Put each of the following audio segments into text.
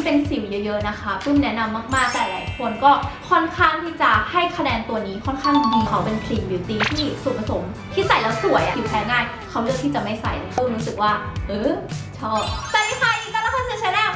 ที่เป็นสิวเยอะๆนะคะปุ้มแนะนำมากๆแต่หลายคนก็ค่อนข้างที่จะให้คะแนนตัวนี้ค่อนข้างดีเขาเป็นครีมบิวตี้ที่ส่วนผสม ที่ใส่แล้วสวยอะผิวแพ้ง่าย เขาเลือกที่จะไม่ใส่ปุ้มรู้สึกว่า เออชอบสวัสดีค่ะยินดีต้อนรับเข้าสู่ชาแนล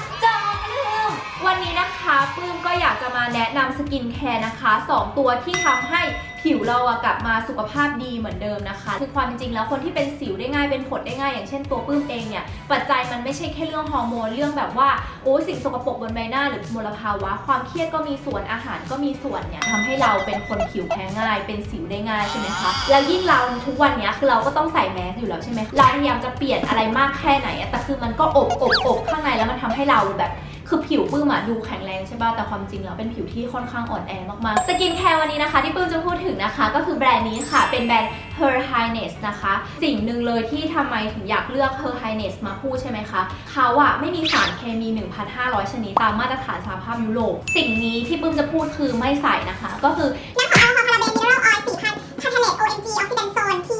วันนี้นะคะปื้มก็อยากจะมาแนะนำสกินแคร์นะคะสองตัวที่ทำให้ผิวเราอะกลับมาสุขภาพดีเหมือนเดิมนะคะ คือความจริงแล้วคนที่เป็นสิวได้ง่ายเป็นผดได้ง่าย อย่างเช่นตัวปื้มเองเนี่ยปัจจัยมันไม่ใช่แค่เรื่องฮอร์โมนเรื่องแบบว่าโอ้สิ่งสกปรกบนใบหน้าหรือมลภาวะ ความเครียดก็มีส่วนอาหารก็มีส่วนเนี่ยทำให้เราเป็นคนผิวแพ้ง่าย เป็นสิวได้ง่ายใช่ไหมคะแล้วยิ่งเราทุกวันเนี้ยคือเราก็ต้องใส่แมสอยู่แล้วใช่ไหมเราพยายามจะเปลี่ยนอะไรมากแค่ไหนแต่คือมันก็อบอบอบข้างในแล้วมันทำให้เราแบบ คือผิวปื้มอะดูแข็งแรงใช่ป่ะ แต่ความจริงแล้วเป็นผิวที่ค่อนข้างอ่อนแอมากๆ สกินแคร์วันนี้นะคะ ที่ปื้มจะพูดถึงนะคะ ก็คือแบรนด์นี้ค่ะ เป็นแบรนด์ Her Highness นะคะ สิ่งหนึ่งเลยที่ทำไมถึงอยากเลือก Her Highness มาพูดใช่ไหมคะ เขาอะไม่มีสารเคมี 1,500 ชนิดตามมาตรฐานสหภาพยุโรป สิ่งนี้ที่ปื้มจะพูดคือไม่ใส่นะคะ ก็คือน้ำของแอลกอฮอล์พาราเบนมิเนอรัลออยล์4,000พันธเลต OMG ออกซิแดนโซน PA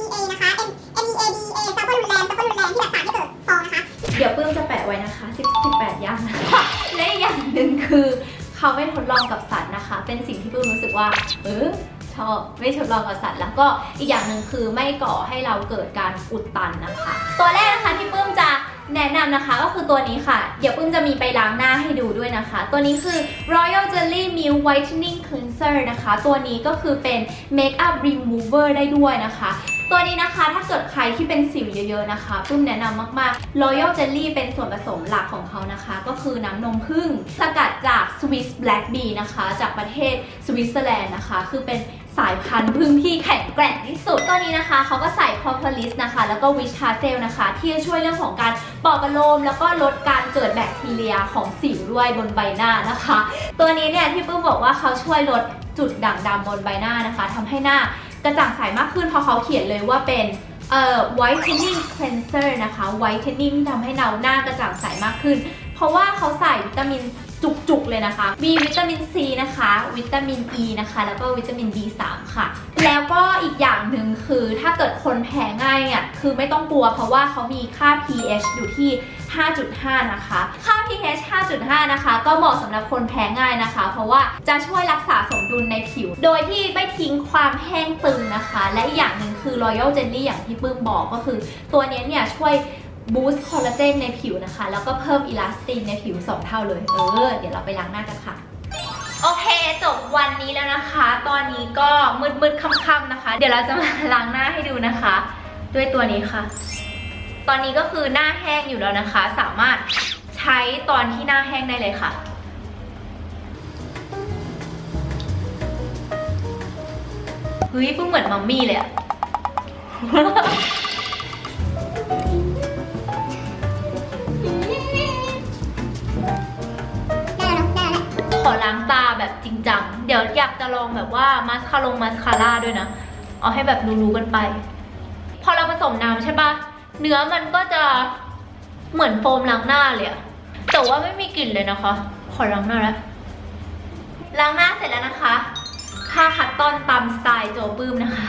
เขาไม่ทดลองกับสัตว์นะคะ เป็นสิ่งที่ปื้มรู้สึกว่า เออชอบไม่ทดลองกับสัตว์แล้วก็อีกอย่างหนึ่งคือไม่ก่อให้เราเกิดการอุดตันนะคะ ตัวแรกนะคะที่ปื้มจะแนะนำนะคะก็คือตัวนี้ค่ะ เดี๋ยวปื้มจะมีไปล้างหน้าให้ดูด้วยนะคะ ตัวนี้คือ Royal Jelly Milk Whitening Cleanser นะคะ ตัวนี้ก็คือเป็น Makeup Remover ได้ด้วยนะคะ ตัวนี้นะคะถ้าเกิดใครที่เป็นสิวเยอะๆนะคะปุ้มแนะนำมากๆ Royal Jelly เป็นส่วนผสมหลักของเขานะคะ ก็คือน้ำนมผึ้งสกัดจาก Swiss Black Bee นะคะ จากประเทศสวิตเซอร์แลนด์นะคะ คือเป็นสายพันธุ์ผึ้งที่แข็งแกร่งที่สุด ตัวนี้นะคะ เขาก็ใส่ Propolis นะคะ แล้วก็ Witch Hazel นะคะ ที่จะช่วยเรื่องของการปอบประโลม แล้วก็ลดการเกิดแบคทีเรียของสิวด้วยบนใบหน้านะคะ ตัวนี้เนี่ยที่ปุ้มบอกว่าเขาช่วยลดจุดด่างดำบนใบหน้านะคะทำให้หน้า กระจ่างใสมากขึ้นเพราะเขาเขียนเลยว่าเป็นเอ่อ whitening cleanser นะคะ whitening ที่ทำให้เราหน้ากระจ่างใสมากขึ้น เพราะว่าเขาใส่วิตามินจุกๆเลยนะคะ มีวิตามิน C นะคะ วิตามิน E นะคะ แล้วก็วิตามิน B3 ค่ะ แล้วก็อีกอย่างหนึ่งคือถ้าเกิดคนแพ้ง่ายเนี่ย คือไม่ต้องกลัวเพราะว่าเขามีค่า pH อยู่ที่ 5.5 นะคะค่า pH 5.5 นะคะ ก็เหมาะสำหรับคนแพ้ง่ายนะคะ เพราะว่าจะช่วยรักษาสมดุลในผิว โดยที่ไม่ทิ้งความแห้งตึงนะคะ และอีกอย่างหนึ่งคือ Royal Jelly อย่างที่ปื้มบอกก็คือ ตัวนี้เนี่ยช่วยบูสต์คอลลาเจนในผิวนะคะ แล้วก็เพิ่มอิลาสตินในผิว 2 เท่าเลย เออ เดี๋ยวเราไปล้างหน้ากันค่ะโอเค จบวันนี้แล้วนะคะ ตอนนี้ก็มืดๆค่ำๆนะคะ เดี๋ยวเราจะมาล้างหน้าให้ดูนะคะ ด้วยตัวนี้ค่ะ ตอนนี้ก็คือหน้าแห้งอยู่แล้วนะคะ สามารถใช้ตอนที่หน้าแห้งได้เลยค่ะเฮ้ยเพิ่งเหมือนมัมมี่เลยอะได้แล้วเนอะขอล้างตาแบบจริงจัง เดี๋ยวอยากจะลองแบบว่ามาสคาลงมาสคาร่าด้วยนะ เอาให้แบบรู้ๆกันไป พอเราผสมน้ำใช่ปะ เนื้อมันก็จะเหมือนโฟมล้างหน้าเลยอะแต่ว่าไม่มีกลิ่นเลยนะคะ ขอล้างหน้าแล้วล้างหน้าเสร็จแล้วนะคะค่าคัตตอนตามสไตล์โจปื้มนะคะ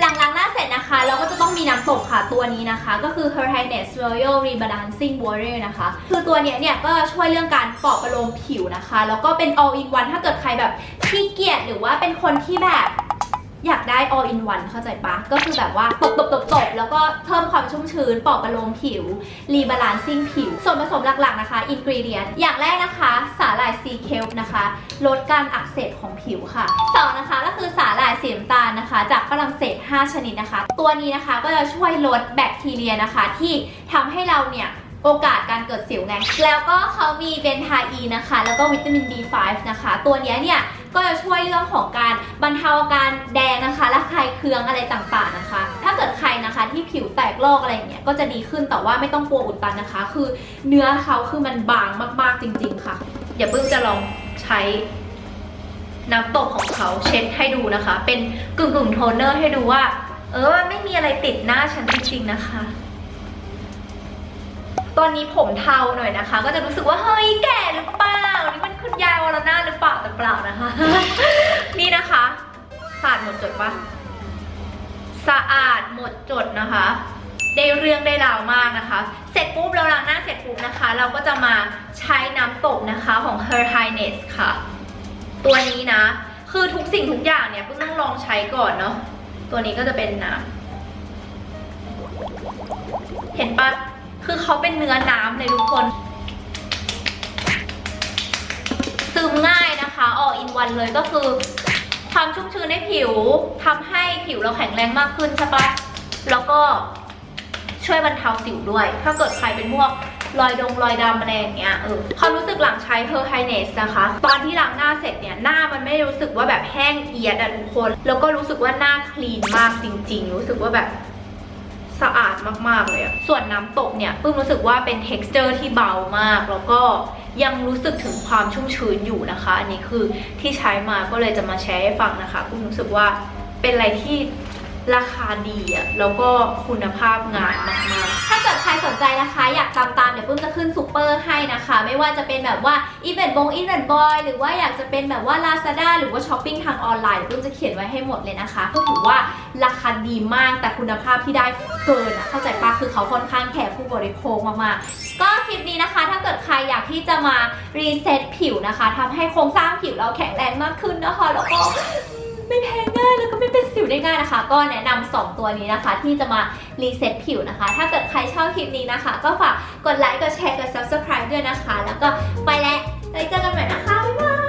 หลังล้างหน้าเสร็จนะคะ เราก็จะต้องมีน้ำตกค่ะตัวนี้นะคะ ก็คือ Her Highness Royal Rebalancing Water นะคะ คือตัวเนี้ยเนี่ยก็ช่วยเรื่องการปลอบประโลมผิวนะคะ แล้วก็เป็น all in one ถ้าเกิดใครแบบขี้เกียจหรือว่าเป็นคนที่แบบ อยากได้ all in one เข้าใจปะ ก็คือแบบว่าตบตบตบตบแล้วก็เพิ่มความชุ่มชื้นปลอบประโลมผิว รีบาลานซิ่งผิว ส่วนผสมหลักๆนะคะ อินกรีเดียนอย่างแรกนะคะ สาหร่ายซีเคลปนะคะ ลดการอักเสบของผิวค่ะสองนะคะก็คือสาหร่ายสีน้ำตาลนะคะ จากฝรั่งเศส 5 ชนิดนะคะ ตัวนี้นะคะก็จะช่วยลดแบคทีเรียนะคะ ที่ทำให้เราเนี่ย โอกาสการเกิดสิวไง แล้วก็เขามีเบนทาอีนะคะ แล้วก็วิตามิน B5 นะคะ ตัวนี้เนี่ยก็จะช่วยเรื่องของการบรรเทาอาการแดงนะคะและคลายเคืองอะไรต่างๆนะคะ ถ้าเกิดใครนะคะที่ผิวแตกลอกอะไรอย่างเงี้ยก็จะดีขึ้นแต่ว่าไม่ต้องกลัวอุดตันนะคะ คือเนื้อเขาคือมันบางมากๆจริง ๆ ค่ะเดี๋ยวเพิ่งจะลองใช้น้ำตกของเขาเช็ดให้ดูนะคะ เป็นกึ่งกึ่งๆโทนเนอร์ให้ดูว่า เออไม่มีอะไรติดหน้าฉันจริงๆนะคะ ตอนนี้ผมเทาหน่อยนะคะ ก็จะรู้สึกว่าเฮ้ยแก่หรือเปล่า นี่มันคุณยายวรนาหรือเปล่าแต่เปล่านะคะ นี่นะคะสะอาดหมดจดปะสะอาดหมดจดนะคะ ได้เรื่องได้ราวมากนะคะ เสร็จปุ๊บเราล้างหน้าเสร็จปุ๊บนะคะ เราก็จะมาใช้น้ำตบนะคะของ Her Highness ค่ะ ตัวนี้นะ คือทุกสิ่งทุกอย่างเนี่ยเพิ่งต้องลองใช้ก่อนเนาะตัวนี้ก็จะเป็นน้ำเห็นปะ คือเขาเป็นเนื้อน้ำเลยทุกคน ซึมง่ายนะคะออกอินวันเลยก็คือ ความชุ่มชื้นในผิวทำให้ผิวเราแข็งแรงมากขึ้นใช่ปะแล้วก็ช่วยบรรเทาสิวด้วย ถ้าเกิดใครเป็นพวกรอยดงรอยดำอะไรอย่างเงี้ยเออความรู้สึกหลังใช้ Per Highness นะคะ ตอนที่ล้างหน้าเสร็จเนี่ย หน้ามันไม่รู้สึกว่าแบบแห้งเอียดอะทุกคน แล้วก็รู้สึกว่าหน้าคลีนมากจริง ๆ รู้สึกว่าแบบ สะอาดมากๆเลยอะส่วนน้ำตกเนี่ยปื้มรู้สึกว่าเป็น t e x t อร์ที่เบามาก แล้วก็ยังรู้สึกถึงความชุ่มชื้นอยู่นะคะ อันนี้คือที่ใช้มาก็เลยจะมาแชร์ให้ฟังนะคะปื้มรู้สึกว่าเป็นอะไรที่ราคาดีอะแล้วก็คุณภาพงานมากๆ ถ้าเกิดใครสนใจนะคะ อยากตามตามๆเดี๋ยว ปื้มจะขึ้นซูเปอร์ให้นะคะ ไม่ว่าจะเป็นแบบว่าอีเวนต์บงอีเวนต์บอยหรือว่าอยากจะเป็นแบบว่า Lazada หรือว่าช้อปปิ้งทางออนไลน์ปื้มจะเขียนไว้ให้หมดเลยนะคะ ก็ถือว่าราคาดีมากแต่คุณภาพที่ได้เกินอะเข้าใจปะคือเขาค่อนข้างแคร์ผู้บริโภคมากๆก็คลิปนี้นะคะ ถ้าเกิดใครอยากที่จะมารีเซ็ตผิวนะคะทำให้โครงสร้างผิวเราแข็งแรงมากขึ้นนะคะแล้วก็ ไม่แพ้ง่ายแล้วก็ไม่เป็นสิวได้ง่ายนะคะ ก็แนะนำสองตัวนี้นะคะ ที่จะมารีเซ็ตผิวนะคะ ถ้าเกิดใครชอบคลิปนี้นะคะ ก็ฝากกดไลค์กดแชร์กด subscribe ด้วยนะคะ แล้วก็ไปแล้วไว้เจอกันใหม่นะคะบ๊ายบาย